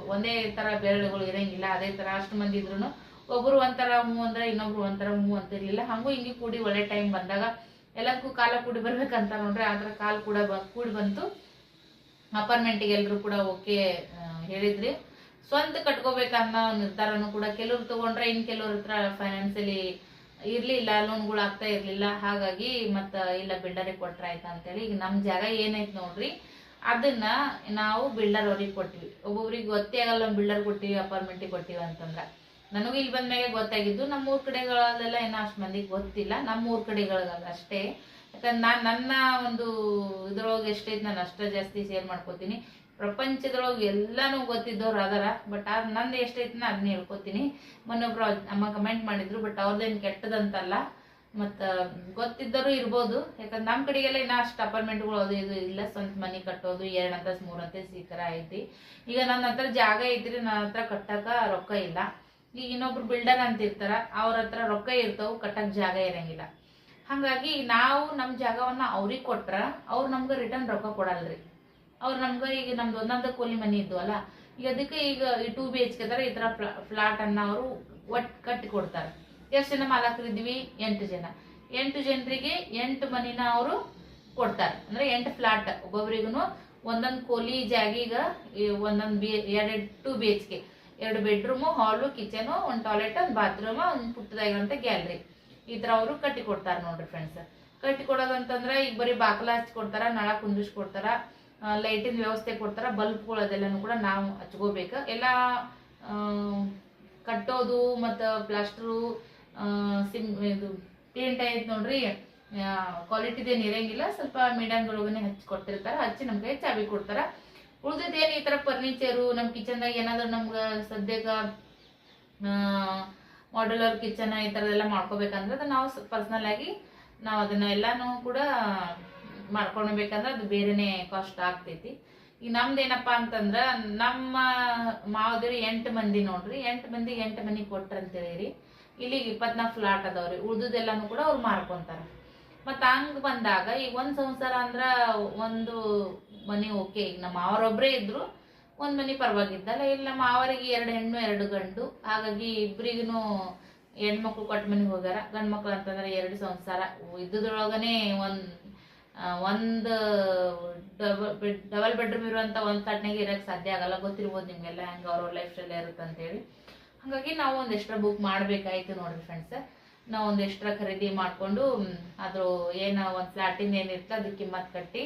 ಒಂದೇ ತರ ಬೆರಳುಗಳು ಇರಂಗಿಲ್ಲ. ಅದೇ ತರ ಅಷ್ಟು ಮಂದಿ ಇದ್ರು ಒಬ್ರು ಒಂಥರ ಹ್ಞೂ ಅಂದ್ರೆ ಇನ್ನೊಬ್ರು ಒಂಥರ ಅಂತ ಅಂತಿರ್ಲಿಲ್ಲ ಹಂಗೂ ಹಿಂಗೆ ಕೂಡಿ ಒಳ್ಳೆ ಟೈಮ್ ಬಂದಾಗ ಎಲ್ಲಕ್ಕೂ ಕಾಲ ಕೂಡಿ ಬರ್ಬೇಕಂತ ನೋಡ್ರೆ ಆದ್ರೆ ಕಾಲ ಕೂಡ ಕೂಡಿ ಬಂತು. ಅಪಾರ್ಟ್ಮೆಂಟಿಗೆ ಎಲ್ಲರೂ ಕೂಡ ಓಕೆ ಹೇಳಿದ್ರಿ. ಸ್ವಂತ ಕಟ್ಕೋಬೇಕನ್ನೋ ನಿರ್ಧಾರನು ಕೂಡ ಕೆಲವ್ರು ತಗೊಂಡ್ರೆ ಇನ್ ಕೆಲವ್ರ ಹತ್ರ ಫೈನಾನ್ಸಿಯಲಿ ಇರ್ಲಿಲ್ಲ ಲೋನ್ಗಳು ಆಗ್ತಾ ಇರ್ಲಿಲ್ಲ. ಹಾಗಾಗಿ ಮತ್ತ ಇಲ್ಲ ಬಿಲ್ಡರಿಗೆ ಕೊಟ್ರೆ ಆಯ್ತಾ ಅಂತೇಳಿ. ಈಗ ನಮ್ ಜಾಗ ಏನೈತೆ ನೋಡ್ರಿ, ಅದನ್ನ ನಾವು ಬಿಲ್ಡರ್ ಅವ್ರಿಗೆ ಕೊಟ್ಟಿವಿ ಒಬ್ಬೊಬ್ರಿಗೆ ಗೊತ್ತೇ ಆಗಲ್ಲ ಬಿಲ್ಡರ್ ಕೊಟ್ಟಿವಿ ಅಪಾರ್ಟ್ಮೆಂಟಿಗೆ ಕೊಟ್ಟಿವಿ ಅಂತಂದ್ರ. ನನಗೂ ಇಲ್ಲಿ ಬಂದ್ಮೇಲೆ ಗೊತ್ತಾಗಿದ್ದು ನಮ್ಮ ಊರ್ ಕಡೆಗಳಲ್ಲೆಲ್ಲ ಏನೋ ಅಷ್ಟು ಮಂದಿಗೆ ಗೊತ್ತಿಲ್ಲ. ನಮ್ಮ ಊರ್ ಕಡೆಗಳಿಗಲ್ಲ ಅಷ್ಟೇ. ಯಾಕಂದ್ರೆ ನಾನು ನನ್ನ ಒಂದು ಇದ್ರೊಳಗೆ ಎಷ್ಟೈತೆ ನಾನು ಅಷ್ಟೇ ಜಾಸ್ತಿ ಶೇರ್ ಮಾಡ್ಕೋತೀನಿ. ಪ್ರಪಂಚದೊಳಗೆ ಎಲ್ಲಾನು ಗೊತ್ತಿದ್ದವ್ರು ಅದಾರ ಬಟ್ ಅದು ನಂದು ಎಷ್ಟೈತೆ ಅದನ್ನ ಹೇಳ್ಕೊತೀನಿ. ಮೊನ್ನೊಬ್ರು ಅಮ್ಮ ಕಮೆಂಟ್ ಮಾಡಿದ್ರು ಬಟ್ ಅವ್ರದ್ದೇನು ಕೆಟ್ಟದಂತಲ್ಲ. ಮತ್ತು ಗೊತ್ತಿದ್ದವರು ಇರ್ಬೋದು. ಯಾಕಂದ್ರೆ ನಮ್ಮ ಕಡೆಗೆಲ್ಲ ಇನ್ನೂ ಅಷ್ಟು ಅಪಾರ್ಟ್ಮೆಂಟ್ಗಳು ಅದು ಇದು ಇಲ್ಲ. ಸ್ವಂತ ಮನೆ ಕಟ್ಟೋದು, ಎರಡು ಅಂತಸ್, ಮೂರು ಅಂತಸ್ ಈ ಥರ ಐತಿ. ಈಗ ನನ್ನ ಹತ್ರ ಜಾಗ ಐತ್ರಿ ನನ್ನ ಹತ್ರ ಕಟ್ಟಕ್ಕೆ ರೊಕ್ಕ ಇಲ್ಲ. ಈಗ ಇನ್ನೊಬ್ರು ಬಿಲ್ಡರ್ ಅಂತ ಇರ್ತಾರ, ಅವ್ರ ಹತ್ರ ರೊಕ್ಕ ಇರ್ತಾವ ಕಟ್ಟಕ್ ಜಾಗ ಇರಂಗಿಲ್ಲ. ಹಾಗಾಗಿ ನಾವು ನಮ್ಮ ಜಾಗವನ್ನ ಅವ್ರಿಗೆ ಕೊಟ್ರ, ಅವ್ರು ನಮ್ಗೆ ರಿಟರ್ನ್ ರೊಕ್ಕ ಕೊಡಲ್ರಿ. ಅವ್ರು ನಮ್ಗೆ ಈಗ ನಮ್ದು ಒಂದೊಂದು ಕೂಲಿ ಮನೆ ಇದ್ವಲ್ಲ, ಈಗ ಅದಕ್ಕೆ ಈಗ ಈ ಟೂ ಬಿ ಎಚ್ ಕೆ ತರ ಈ ತರ ಫ್ಲಾಟ್ ಅನ್ನ ಅವರು ಒಟ್ ಕಟ್ಟಿ ಕೊಡ್ತಾರೆ. ಎಷ್ಟು ಜನ ಮಾಲಕರಿದ್ವಿ ಎಂಟು ಜನ. ಎಂಟು ಜನರಿಗೆ ಎಂಟು ಮನಿನ ಅವರು ಕೊಡ್ತಾರೆ. ಅಂದ್ರೆ ಎಂಟು ಫ್ಲಾಟ್ ಒಬ್ಬೊಬ್ರಿಗೂ ಒಂದೊಂದು ಕೋಲಿ ಜಾಗೀಗ ಒಂದೊಂದು ಬಿ ಎರಡೆರಡು ಟೂ ಬಿ ಎಚ್ ಕೆ ಎರಡು ಬೆಡ್ರೂಮು ಹಾಲು ಕಿಚನು ಒಂದು ಟಾಯ್ಲೆಟ್ ಒಂದು ಬಾತ್ರೂಮ್ ಒಂದು ಪುಟ್ಟದಾಗಿರೋಂಥ ಗ್ಯಾಲರಿ ಈ ಥರ ಅವರು ಕಟ್ಟಿ ಕೊಡ್ತಾರೆ ನೋಡ್ರಿ ಫ್ರೆಂಡ್ಸ್ ಕಟ್ಟಿ ಕೊಡೋದಂತಂದ್ರೆ ಈಗ ಬರೀ ಬಾಕಲ ಹಚ್ಚಿ ಕೊಡ್ತಾರ, ನಳ ಕುಂದಿಸ್ ಕೊಡ್ತಾರ ಲೈಟಿನ ವ್ಯವಸ್ಥೆ ಕೊಡ್ತಾರ, ಬಲ್ಬ್ಗಳು ಅದೆಲ್ಲನೂ ಕೂಡ ನಾವು ಹಚ್ಕೋಬೇಕು. ಎಲ್ಲ ಕಟ್ಟೋದು ಮತ್ತು ಪ್ಲಾಸ್ಟ್ರು ಸಿಮ್ ಇದು ಪೇಂಟ್ ಆಯ್ತು ನೋಡ್ರಿ ಕ್ವಾಲಿಟಿದೇನು ಇರಂಗಿಲ್ಲ. ಸ್ವಲ್ಪ ಮೀಡಿಯಮ್ದೊಳಗನೆ ಹಚ್ಚಿ ಕೊಡ್ತಿರ್ತಾರೆ, ಹಚ್ಚಿ ನಮ್ಗೆ ಚಾವಿ ಕೊಡ್ತಾರ. ಉಳ್ದಿದ್ದೇನು ಈ ಥರ ಫರ್ನಿಚರು ನಮ್ಮ ಕಿಚನ್ದಾಗ ಏನಾದ್ರು ನಮ್ಗೆ ಸದ್ಯಕ್ಕೆ ಮಾಡ್ಯುಲರ್ ಕಿಚನ್ ಈ ಥರದೆಲ್ಲ ಮಾಡ್ಕೋಬೇಕಂದ್ರೆ ಅದು ನಾವು ಪರ್ಸ್ನಲ್ ಆಗಿ ನಾವು ಅದನ್ನ ಎಲ್ಲಾನು ಕೂಡ ಮಾಡ್ಕೊಳ್ಬೇಕಂದ್ರೆ ಅದು ಬೇರೆನೆ ಕಾಸ್ಟ್ ಆಗ್ತೈತಿ. ಈಗ ನಮ್ದೇನಪ್ಪ ಅಂತಂದ್ರೆ ನಮ್ಮ ಮಾವದಿರು ಎಂಟು ಮಂದಿ ನೋಡ್ರಿ, ಎಂಟು ಮಂದಿ ಎಂಟು ಮನಿ ಕೊಟ್ರಂತೇಳಿ ಇಲ್ಲಿ ಇಪ್ಪತ್ನಾಲ್ಕು ಫ್ಲಾಟ್ ಅದಾವ್ರಿ, ಉಳ್ದುದೆಲ್ಲಾನು ಕೂಡ ಅವ್ರು ಮಾರ್ಕೊಂತಾರ. ಮತ್ತು ಹಂಗೆ ಬಂದಾಗ ಈಗ ಒಂದು ಸಂಸಾರ ಅಂದ್ರೆ ಒಂದು ಮನಿ ಓಕೆ ಈಗ ನಮ್ಮ ಮಾವರೊಬ್ಬರೇ ಇದ್ರು, ಒಂದು ಮನೆ ಪರವಾಗಿದ್ದಲ್ಲ ಇಲ್ಲಿ, ನಮ್ಮ ಮಾವರಿಗೆ ಎರಡು ಹೆಣ್ಣು, ಎರಡು ಗಂಡು. ಹಾಗಾಗಿ ಇಬ್ಬರಿಗೂ ಹೆಣ್ಮಕ್ಳು ಕೊಟ್ಟ ಮನೆಗೆ ಹೋಗ್ಯಾರ. ಗಂಡು ಮಕ್ಳು ಅಂತಂದ್ರೆ ಎರಡು ಸಂಸಾರ. ಇದ್ದದ್ರೊಳಗನೆ ಒಂದು ಒಂದು ಡಬಲ್ ಡಬಲ್ ಡಬಲ್ ಬೆಡ್ರೂಮ್ ಇರುವಂಥ ಒಂದು ತಟ್ನಾಗೆ ಇರೋಕ್ಕೆ ಸಾಧ್ಯ ಆಗಲ್ಲ. ಗೊತ್ತಿರ್ಬೋದು ನಿಮಗೆಲ್ಲ ಹೆಂಗೆ ಅವ್ರ ಲೈಫ್ ಸ್ಟೈಲ್ ಇರುತ್ತೆ ಅಂತೇಳಿ ಹಾಗಾಗಿ ನಾವು ಒಂದು ಎಕ್ಸ್ಟ್ರಾ ಬುಕ್ ಮಾಡಬೇಕಾಯ್ತು ನೋಡಿರಿ ಫ್ರೆಂಡ್ಸ್ ನಾವು ಒಂದು ಎಕ್ಸ್ಟ್ರಾ ಖರೀದಿ ಮಾಡಿಕೊಂಡು ಅದು ಅದ್ರ ಏನ ಒಂದು ಫ್ಲಾಟಿಂದ ಏನಿರ್ತದೆ ಅದಕ್ಕೆ ಕಿಮ್ಮತ್ತು ಕಟ್ಟಿ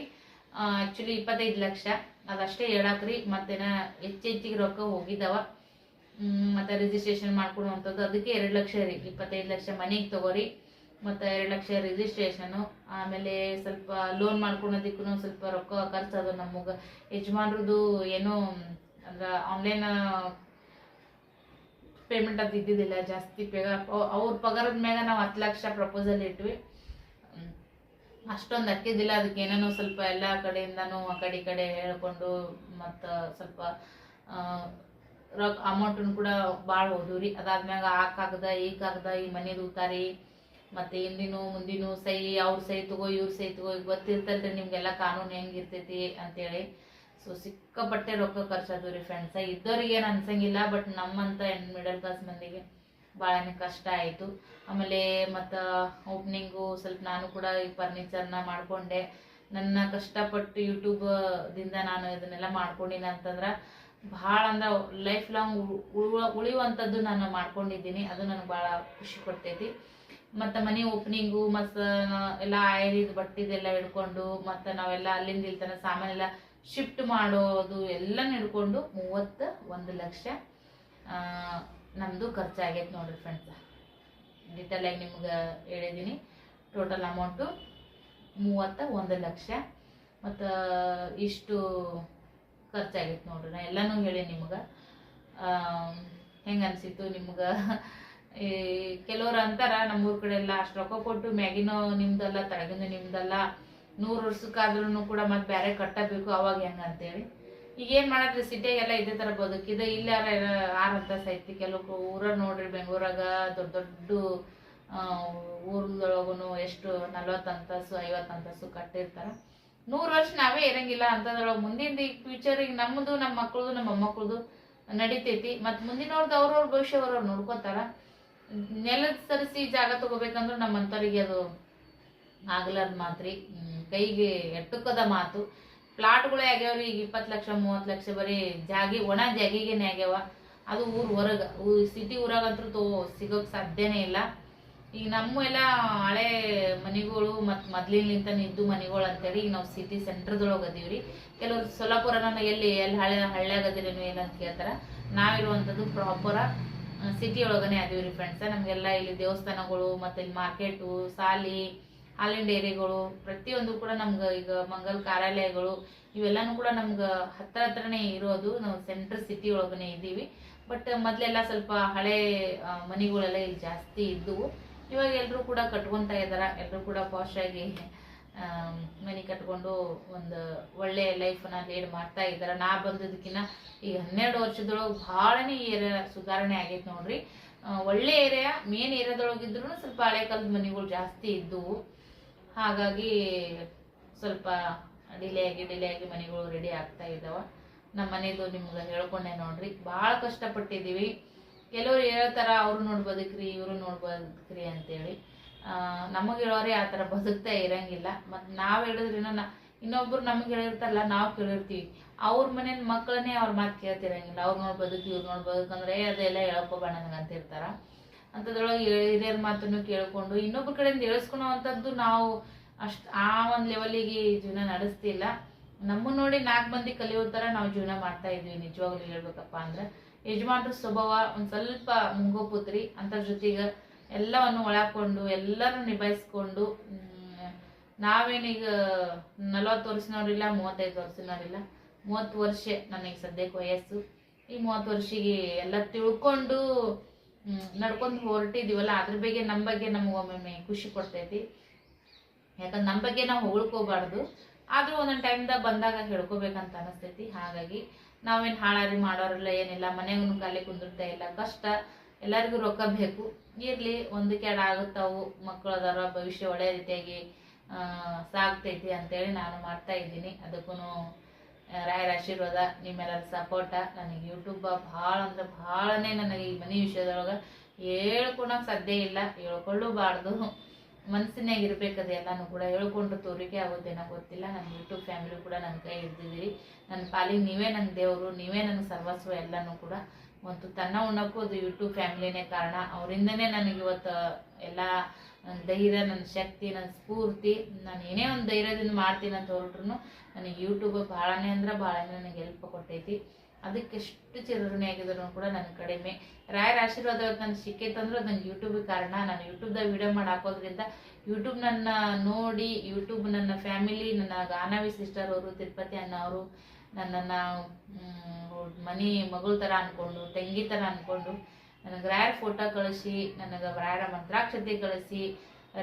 ಆಕ್ಚುಲಿ ಇಪ್ಪತ್ತೈದು ಲಕ್ಷ. ಅದಷ್ಟೇ ಹೇಳಾಕ್ರಿ ಮತ್ತೇನ ಹೆಚ್ಚೆಚ್ಚಿಗೆ ರೊಕ್ಕ ಹೋಗಿದಾವ ಹ್ಮ್, ಮತ್ತೆ ರಿಜಿಸ್ಟ್ರೇಷನ್ ಮಾಡ್ಕೊಡುವಂಥದ್ದು. ಅದಕ್ಕೆ ಎರಡು ಲಕ್ಷ ರೀ ಇಪ್ಪತ್ತೈದು ಲಕ್ಷ ಮನೆಗೆ ತಗೋರಿ ಮತ್ತೆ ಎರಡು ಲಕ್ಷ ರಿಜಿಸ್ಟ್ರೇಷನು ಆಮೇಲೆ ಸ್ವಲ್ಪ ಲೋನ್ ಮಾಡ್ಕೊಳೋದಿಕ್ಕೂ ಸ್ವಲ್ಪ ರೊಕ್ಕ ಖರ್ಚದು ನಮಗೆ. ಯಜಮಾನ್ರದ್ದು ಏನೋ ಅಂದ್ರೆ ಆನ್ಲೈನ್ ಪೇಮೆಂಟ್ ಅದು ಇದ್ದಿದ್ದಿಲ್ಲ ಜಾಸ್ತಿ ಪೇಗ ಅವ್ರ ಪಗಾರದ ಮ್ಯಾಗ ನಾವು ಹತ್ತು ಲಕ್ಷ ಪ್ರಪೋಸಲ್ ಇಟ್ವಿ. ಅಷ್ಟೊಂದು ಅಕ್ಕಿದಿಲ್ಲ, ಅದಕ್ಕೆ ಏನೇನೋ ಸ್ವಲ್ಪ ಎಲ್ಲ ಕಡೆಯಿಂದನು ಆ ಕಡೆ ಈ ಕಡೆ ಹೇಳ್ಕೊಂಡು ಮತ್ತು ಸ್ವಲ್ಪ ರೊಕ್ಕ ಅಮೌಂಟನ್ನು ಕೂಡ ಭಾಳ ಹೋದ್ವು ರೀ. ಅದಾದ್ಮ್ಯಾಗ ಆ ಕಾಗದ, ಈ ಕಾಗದ, ಈ ಮನೆದು ಉತ್ತಾರಿ ಮತ್ತು ಹಿಂದಿನೂ ಮುಂದಿನೂ ಸೈ, ಅವ್ರ ಸಹಿ ತಗೋ, ಇವ್ರ ಸಹಿ ತಗೋ, ಈಗ ಗೊತ್ತಿರ್ತಲ್ರಿ ನಿಮಗೆಲ್ಲ ಕಾನೂನು ಹೆಂಗಿರ್ತೈತಿ ಅಂತೇಳಿ. ಸೊ ಸಿಕ್ಕಾಪಟ್ಟೆ ರೊಕ್ಕ ಖರ್ಚಾದವು ರೀ ಫ್ರೆಂಡ್ಸ್ ಇದ್ದವ್ರಿಗೆ ಏನು ಅನ್ಸಂಗಿಲ್ಲ ಬಟ್ ನಮ್ಮಂತ ಮಿಡಲ್ ಕ್ಲಾಸ್ ಮಂದಿಗೆ ಭಾಳನೇ ಕಷ್ಟ ಆಯಿತು. ಆಮೇಲೆ ಮತ್ತು ಓಪನಿಂಗು ಸ್ವಲ್ಪ ನಾನು ಕೂಡ ಈ ಫರ್ನಿಚರ್ನ ಮಾಡಿಕೊಂಡೆ. ನನ್ನ ಕಷ್ಟಪಟ್ಟು ಯೂಟ್ಯೂಬ್ ದಿಂದ ನಾನು ಇದನ್ನೆಲ್ಲ ಮಾಡ್ಕೊಂಡಿನಿ ಅಂತಂದ್ರೆ ಭಾಳ ಅಂದ್ರೆ ಲೈಫ್ ಲಾಂಗ್ ಉಳುವ ಉಳಿಯುವಂಥದ್ದು ನಾನು ಮಾಡ್ಕೊಂಡಿದ್ದೀನಿ. ಅದು ನನಗೆ ಭಾಳ ಖುಷಿ ಕೊಡ್ತೈತಿ. ಮತ್ತು ಮನೆ ಓಪನಿಂಗು ಮತ್ತು ಎಲ್ಲ ಆಯ್ರಿದ ಬಟ್ಟಿದೆಲ್ಲ ಹಿಡ್ಕೊಂಡು ಮತ್ತು ನಾವೆಲ್ಲ ಅಲ್ಲಿಂದ ಇಲ್ಲಿ ತನಕ ಸಾಮಾನೆಲ್ಲ ಶಿಫ್ಟ್ ಮಾಡೋದು ಎಲ್ಲ ಹಿಡ್ಕೊಂಡು ಮೂವತ್ತ ಒಂದು ಲಕ್ಷ ನಮ್ಮದು ಖರ್ಚಾಗೈತೆ ನೋಡ್ರಿ ಫ್ರೆಂಡ್ಸ್ ಆಗಿ ನಿಮ್ಗೆ ಹೇಳಿದ್ದೀನಿ ಟೋಟಲ್ ಅಮೌಂಟು ಮೂವತ್ತ ಒಂದು ಲಕ್ಷ. ಮತ್ತು ಇಷ್ಟು ಖರ್ಚಾಗೈತೆ ನೋಡ್ರಿ. ನಾ ಎಲ್ಲನೂ ಹೇಳಿ ನಿಮ್ಗೆ. ಹೆಂಗೆ ಅನಿಸಿತ್ತು ನಿಮ್ಗೆ? ಈ, ಕೆಲವ್ರು ಅಂತಾರ ನಮ್ಮೂರ ಕಡೆ ಎಲ್ಲ ಅಷ್ಟು ರೊಕ್ಕ ಕೊಟ್ಟು ಮ್ಯಾಗಿನೋ ನಿಮ್ದಲ್ಲ ತಳಗಿನೋ ನಿಮ್ದಲ್ಲ. ನೂರು ವರ್ಷಕ್ಕಾದ್ರೂ ಕೂಡ ಮತ್ತೆ ಬೇರೆ ಕಟ್ಟಬೇಕು ಅವಾಗ ಹೆಂಗೆ ಅಂತೇಳಿ. ಈಗ ಏನ್ ಮಾಡತ್ರಿ ಸಿಟಿಯಾಗೆಲ್ಲ ಇದೇ ತರ ಇದು ಇಲ್ಲ ಆರಂತ ಐತಿ ಕೆಲವು ಊರ ನೋಡ್ರಿ, ಬೆಂಗಳೂರಾಗ ದೊಡ್ಡ ದೊಡ್ಡ ಊರ್ದೊಳಗುನು ಎಷ್ಟು ನಲ್ವತ್ತು ಅಂತಸ್ಸು, ಐವತ್ತು ಅಂತಸ್ಸು ಕಟ್ಟಿರ್ತಾರ. ನೂರು ವರ್ಷ ನಾವೇ ಇರಂಗಿಲ್ಲ. ಅಂತದ್ರೊಳಗೆ ಮುಂದಿನ ಈಗ ಫ್ಯೂಚರ್ ಈಗ ನಮ್ಮದು ನಮ್ಮ ಮಕ್ಕಳದು ನಮ್ಮ ಮೊಮ್ಮಕ್ಕಳದು ನಡಿತೈತಿ. ಮತ್ ಮುಂದಿನವ್ರದ್ದು ಅವ್ರವ್ರ ಭವಿಷ್ಯ ಅವ್ರವ್ರು ನೋಡ್ಕೋತಾರ. ನೆಲದ ಸರಿಸಿ ಜಾಗ ತಗೋಬೇಕಂದ್ರೆ ನಮ್ಮಂಥವ್ರಿಗೆ ಅದು ಆಗ್ಲಾರ್ದ ಮಾತ್ರಿ. ಕೈಗೆ ಎಟ್ಟುಕದ ಮಾತು. ಪ್ಲಾಟ್ಗಳೇ ಆಗ್ಯಾವ್ರಿ ಈಗ ಇಪ್ಪತ್ತು ಲಕ್ಷ, ಮೂವತ್ತು ಲಕ್ಷ ಬರೀ ಜಾಗಿ, ಒಣ ಜಾಗಿಗೆನೆ ಆಗ್ಯಾವ. ಅದು ಊರ್ ಹೊರಗ ಸಿಟಿ ಊರಾಗಂತೂ ತೋ, ಸಿಗೋಕ್ ಸಾಧ್ಯನೇ ಇಲ್ಲ. ಈಗ ನಮ್ಮ ಎಲ್ಲ ಹಳೆ ಮನೆಗಳು ಮತ್ತು ಮೊದ್ಲಿನಿಂದ ಇದ್ದು ಮನೆಗಳು ಅಂತೇಳಿ ಈಗ ನಾವು ಸಿಟಿ ಸೆಂಟ್ರದೊಳಗೆ ಅದೀವ್ರಿ ಕೆಲವ್ರು ನಮ್ಮ ಎಲ್ಲಿ ಎಲ್ಲಿ ಹಳೆ, ಹಳ್ಳ್ಯಾಗ ಅದಿರೇನು ಏನಂತ ಕೇಳ್ತಾರೆ. ನಾವಿರುವಂಥದ್ದು ಪ್ರಾಪರ ಸಿಟಿ ಒಳಗನೆ ಅದೀವ್ರಿ ಫ್ರೆಂಡ್ಸ್ ನಮಗೆಲ್ಲ ಇಲ್ಲಿ ದೇವಸ್ಥಾನಗಳು, ಮತ್ತು ಇಲ್ಲಿ ಮಾರ್ಕೆಟು ಸಾಲಿ ಹಾಲಿನ ಡೈರಿಗಳು, ಪ್ರತಿಯೊಂದು ಕೂಡ ನಮ್ಗೆ ಈಗ ಮಂಗಲ್ ಕಾರ್ಯಾಲಯಗಳು, ಇವೆಲ್ಲನೂ ಕೂಡ ನಮ್ಗೆ ಹತ್ರ ಹತ್ರನೇ ಇರೋದು. ನಾವು ಸೆಂಟ್ರಲ್ ಸಿಟಿ ಒಳಗನೆ ಇದ್ದೀವಿ. ಬಟ್ ಮೊದಲೆಲ್ಲ ಸ್ವಲ್ಪ ಹಳೆ ಮನೆಗಳೆಲ್ಲ ಇಲ್ಲಿ ಜಾಸ್ತಿ ಇದ್ದವು. ಇವಾಗ ಎಲ್ಲರೂ ಕೂಡ ಕಟ್ಕೊಂತ ಇದ್ದಾರೆ ಎಲ್ಲರೂ ಕೂಡ ಪಾಶ್ ಆಗಿ ಮನೆ ಕಟ್ಕೊಂಡು ಒಂದು ಒಳ್ಳೆ ಲೈಫನ್ನ ಲೀಡ್ ಮಾಡ್ತಾ ಇದ್ದಾರೆ ನಾ ಬಂದದಕ್ಕಿಂತ ಈಗ ಹನ್ನೆರಡು ವರ್ಷದೊಳಗೆ ಭಾಳನೇ ಏರಿಯಾ ಸುಧಾರಣೆ ಆಗೈತೆ ನೋಡ್ರಿ. ಒಳ್ಳೆ ಏರಿಯಾ ಮೇನ್ ಏರಿಯಾದೊಳಗಿದ್ರು ಸ್ವಲ್ಪ ಹಳೆ ಕಾಲದ ಮನೆಗಳು ಜಾಸ್ತಿ ಇದ್ದವು. ಹಾಗಾಗಿ ಸ್ವಲ್ಪ ಡಿಲೇ ಆಗಿ ಡಿಲೇ ಆಗಿ ಮನೆಗಳು ರೆಡಿ ಆಗ್ತಾ ಇದ್ದಾವೆ ನಮ್ಮ ಮನೆಯದು ನಿಮ್ಗೆ ಹೇಳ್ಕೊಂಡೆ ನೋಡ್ರಿ. ಭಾಳ ಕಷ್ಟಪಟ್ಟಿದ್ದೀವಿ. ಕೆಲವ್ರು ಹೇಳ್ತಾರ ಅವರು ನೋಡಿ ಬದುಕ್ರಿ, ಇವರು ನೋಡಿ ಬದುಕ್ರಿ ಅಂತೇಳಿ. ನಮಗೆ ಹೇಳೋರೆ ಆ ಥರ ಬದುಕ್ತಾ ಇರಂಗಿಲ್ಲ. ಮತ್ತು ನಾವು ಹೇಳಿದ್ರಿನ ನಾ, ಇನ್ನೊಬ್ರು ನಮ್ಗೆ ಹೇಳಿರ್ತಾರಲ್ಲ, ನಾವು ಕೇಳಿರ್ತೀವಿ. ಅವ್ರ ಮನೇನ ಮಕ್ಕಳನ್ನೇ ಅವ್ರ ಮಾತು ಕೇಳ್ತಿರಂಗಿಲ್ಲ. ಅವ್ರು ನೋಡಿ ಬದುಕು, ಇವ್ರು ನೋಡಿ ಬದುಕಂದ್ರೆ ಅದೆಲ್ಲ ಹೇಳ್ಕೊಬೇಡ ನನಗೆ ಅಂತಿರ್ತಾರ. ಅಂಥದ್ರೊಳಗೆ ಹಿರಿಯರ ಮಾತನ್ನು ಕೇಳಿಕೊಂಡು ಇನ್ನೊಬ್ಬರ ಕಡೆಯಿಂದ ಹೇಳ್ಸ್ಕೊಳೋವಂಥದ್ದು ನಾವು ಅಷ್ಟು ಆ ಒಂದು ಲೆವೆಲಿಗೆ ಜೀವನ ನಡೆಸ್ತಿಲ್ಲ. ನಮ್ಮ ನೋಡಿ ನಾಲ್ಕು ಮಂದಿ ಕಲಿಯೋ ಥರ ನಾವು ಜೀವನ ಮಾಡ್ತಾ ಇದ್ವಿ, ನಿಜವಾಗ್ಲೂ ಹೇಳ್ಬೇಕಪ್ಪ ಅಂದ್ರೆ. ಯಜಮಾನ್ರ ಸ್ವಭಾವ ಒಂದು ಸ್ವಲ್ಪ ಮುಂಗೋಪುತ್ರಿ ಅಂತರ ಜೊತೆಗೆ ಎಲ್ಲವನ್ನು ಒಳಕೊಂಡು ಎಲ್ಲರೂ ನಿಭಾಯಿಸ್ಕೊಂಡು ನಾವೇನೀಗ ನಲವತ್ತು ವರ್ಷನವ್ರಿಲ್ಲ, ಮೂವತ್ತೈದು ವರ್ಷನವ್ರಿಲ್ಲ, ಮೂವತ್ತು ವರ್ಷ ನನಗೆ ಸದ್ಯಕ್ಕೆ ವಯಸ್ಸು. ಈ ಮೂವತ್ತು ವರ್ಷಿಗೆ ಎಲ್ಲ ತಿಳ್ಕೊಂಡು ನಡ್ಕೊಂಡು ಹೊರಟಿದೀವಲ್ಲ, ಅದ್ರ ಬಗ್ಗೆ ನಮ್ಮ ಬಗ್ಗೆ ನಮ್ಗೆ ಒಮ್ಮೊಮ್ಮೆ ಖುಷಿ ಕೊಡ್ತೈತಿ. ಯಾಕಂದ್ರೆ ನಮ್ಮ ಬಗ್ಗೆ ನಾವು ಹೊಗಳ್ಕೋಬಾರ್ದು ಆದ್ರೂ ಒಂದೊಂದು ಟೈಮ್ದಾಗ ಬಂದಾಗ ಹೇಳ್ಕೋಬೇಕಂತ ಅನಿಸ್ತೈತಿ. ಹಾಗಾಗಿ ನಾವೇನು ಹಾಳಾರಿ ಮಾಡೋರಿಲ್ಲ, ಏನಿಲ್ಲ ಮನೆಗೂ ಖಾಲಿ ಕುಂದಿರ್ತಾ ಇಲ್ಲ, ಕಷ್ಟ. ಎಲ್ಲರಿಗೂ ರೊಕ್ಕ ಬೇಕು. ಇರ್ಲಿ ಒಂದಕ್ಕೆ ಎರಡು ಆಗುತ್ತಾವು ಮಕ್ಕಳು ಅದಾರ, ಭವಿಷ್ಯ ಒಳ್ಳೆ ರೀತಿಯಾಗಿ ಸಾಗ್ತೈತಿ ಅಂತೇಳಿ ನಾನು ಮಾಡ್ತಾ ಇದ್ದೀನಿ. ಅದಕ್ಕೂ ರಾಯರ ಆಶೀರ್ವಾದ, ನಿಮ್ಮೆಲ್ಲರ ಸಪೋರ್ಟ ನನಗೆ ಯೂಟ್ಯೂಬ ಭಾಳ ಅಂದ್ರೆ ಭಾಳನೇ ನನಗೆ ಈ ಮನೆ ವಿಷಯದೊಳಗೆ ಹೇಳ್ಕೊಳಕ್ ಸಾಧ್ಯ ಇಲ್ಲ, ಹೇಳ್ಕೊಳ್ಳಬಾರ್ದು. ಮನಸ್ಸಿನಾಗ ಇರ್ಬೇಕದ ಎಲ್ಲಾನು ಕೂಡ ಹೇಳ್ಕೊಂಡ್ರೆ ತೋರಿಕೆ ಆಗೋದೇನೋ ಗೊತ್ತಿಲ್ಲ ನನ್ನ ಯೂಟ್ಯೂಬ್ ಫ್ಯಾಮಿಲಿ ಕೂಡ ನನ್ನ ಕೈ ಹಿಡ್ದಿದ್ದೀರಿ. ನನ್ನ ಪಾಲಿಗೆ ನೀವೇ ನನ್ನ ದೇವರು, ನೀವೇ ನನ್ನ ಸರ್ವಸ್ವ ಎಲ್ಲನೂ ಕೂಡ. ಮತ್ತು ತನ್ನ ಉಣ್ಣಕ್ಕೂ ಅದು ಯೂಟ್ಯೂಬ್ ಫ್ಯಾಮಿಲಿನೇ ಕಾರಣ. ಅವರಿಂದನೇ ನನಗೆ ಇವತ್ತು ಎಲ್ಲ ನನ್ನ ಧೈರ್ಯ, ನನ್ನ ಶಕ್ತಿ, ನನ್ನ ಸ್ಫೂರ್ತಿ, ನಾನು ಏನೇ ಒಂದು ಧೈರ್ಯದಿಂದ ಮಾಡ್ತೀನಿ ಅಂತ ಹೊರಟ್ರು ನನಗೆ ಯೂಟ್ಯೂಬ್ ಭಾಳನೇ ಅಂದ್ರೆ ಭಾಳನೇ ನನಗೆ ಹೆಲ್ಪ್ ಕೊಟ್ಟೈತಿ. ಅದಕ್ಕೆ ಎಷ್ಟು ಚಿರಋಣಿ ಆಗಿದ್ರು ಕೂಡ ನನ್ನ ಕಡಿಮೆ. ರಾಯರ ಆಶೀರ್ವಾದ ನನಗೆ ಸಿಕ್ಕೈತಂದ್ರೆ ಅದು ನನ್ನ ಯೂಟ್ಯೂಬಿಗೆ ಕಾರಣ. ನಾನು ಯೂಟ್ಯೂಬ್ದಾಗ ವಿಡಿಯೋ ಮಾಡಿ ಹಾಕೋದ್ರಿಂದ ಯೂಟ್ಯೂಬ್ ನನ್ನ ನೋಡಿ ಯೂಟ್ಯೂಬ್ ನನ್ನ ಫ್ಯಾಮಿಲಿ ನನ್ನ ಗಾನವಿ ಸಿಸ್ಟರ್ ಅವರು, ತಿರುಪತಿ ಅಣ್ಣ ಅವರು, ನನ್ನನ್ನು ಮನೆ ಮಗಳ ಥರ ಅಂದ್ಕೊಂಡು ತಂಗಿ ಥರ ಅನ್ಕೊಂಡು ನನಗೆ ರಾಯರ ಫೋಟೋ ಕಳಿಸಿ, ನನಗೆ ರಾಯರ ಮಂತ್ರಾಕ್ಷತೆ ಕಳಿಸಿ,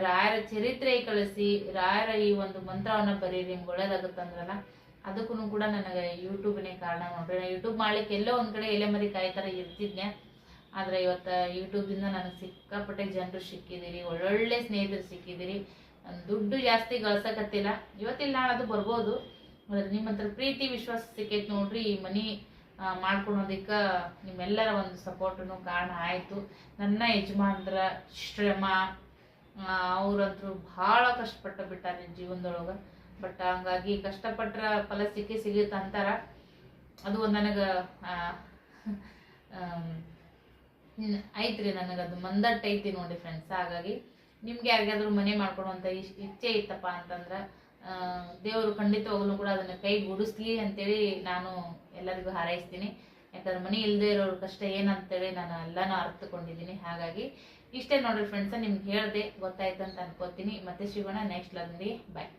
ರಾಯರ ಚರಿತ್ರೆ ಕಳಿಸಿ, ರಾಯರ ಈ ಒಂದು ಮಂತ್ರವನ್ನ ಬರೀರಿ ನಿಮ್ಗೆ ಒಳ್ಳೇದಾಗುತ್ತಂದ್ರಲ್ಲ ಅದಕ್ಕೂ ಕೂಡ ನನಗೆ ಯೂಟ್ಯೂಬ್ನೇ ಕಾರಣ ನೋಡ್ರಿ ಯೂಟ್ಯೂಬ್ ಮಾಡ್ಲಿಕ್ಕೆ ಎಲ್ಲೋ ಒಂದು ಕಡೆ ಎಲೆ ಮರಿ ಕಾಯಿ ಥರ ಇರ್ತಿದ್ನೆ. ಆದರೆ ಇವತ್ತು ಯೂಟ್ಯೂಬಿಂದ ನನಗೆ ಸಿಕ್ಕಾಪಟ್ಟೆ ಜನರು ಸಿಕ್ಕಿದ್ದೀರಿ ಒಳ್ಳೊಳ್ಳೆ ಸ್ನೇಹಿತರು ಸಿಕ್ಕಿದ್ದೀರಿ ದುಡ್ಡು ಜಾಸ್ತಿ ಗಳಿಸಕತ್ತಿಲ್ಲ. ಇವತ್ತಿಲ್ಲ, ನಾನು ಅದು ಬರ್ಬೋದು. ನಿಮ್ಮ ಹತ್ರ ಪ್ರೀತಿ, ವಿಶ್ವಾಸ ಸಿಕ್ಕೈತೆ ನೋಡ್ರಿ, ಈ ಮನಿ ಮಾಡ್ಕೊಳೋದಕ್ಕೆ ನಿಮ್ಮೆಲ್ಲರ ಒಂದು ಸಪೋರ್ಟನು ಕಾರಣ ಆಯಿತು. ನನ್ನ ಯಜಮಾನ್ರ ಶ್ರಮ ಅವ್ರಂತೂ ಭಾಳ ಕಷ್ಟಪಟ್ಟು ಬಿಟ್ಟಾರೆ ಜೀವನದೊಳಗೆ. ಬಟ್ ಹಂಗಾಗಿ ಕಷ್ಟಪಟ್ರ ಫಲ ಸಿಕ್ಕಿ ಸಿಗುತ್ತೆ ಅಂತಾರ. ಅದು ಒಂದು ನನಗೆ ಐತ್ರಿ ನನಗದು ಮಂದಟ್ಟು ಐತಿ ನೋಡಿ ಫ್ರೆಂಡ್ಸ್ ಹಾಗಾಗಿ ನಿಮ್ಗೆ ಯಾರಿಗಾದ್ರೂ ಮನೆ ಮಾಡ್ಕೊಡುವಂಥ ಇಚ್ಛೆ ಇತ್ತಪ್ಪ ಅಂತಂದ್ರೆ ದೇವರು ಖಂಡಿತವಾಗ್ಲೂ ಕೂಡ ಅದನ್ನ ಕೈ ಗೂಡಿಸ್ಲಿ ಅಂತೇಳಿ ನಾನು ಎಲ್ಲರಿಗೂ ಹಾರೈಸ್ತೀನಿ. ಯಾಕಂದ್ರೆ ಮನೆ ಇಲ್ಲದೆ ಇರೋರ ಕಷ್ಟ ಏನಂತೇಳಿ ನಾನು ಎಲ್ಲಾನು ಅರ್ಥಕೊಂಡಿದ್ದೀನಿ ಹಾಗಾಗಿ ಇಷ್ಟೇ ನೋಡ್ರಿ ಫ್ರೆಂಡ್ಸ್ ನಿಮ್ಗೆ ಹೇಳಿದೆ ಗೊತ್ತಾಯ್ತು ಅಂತ ಅನ್ಕೋತೀನಿ. ಮತ್ತೆ ಸಿಗೋಣ ನೆಕ್ಸ್ಟ್ ಲಗ್ನಲ್ಲಿ ಬಾಯ್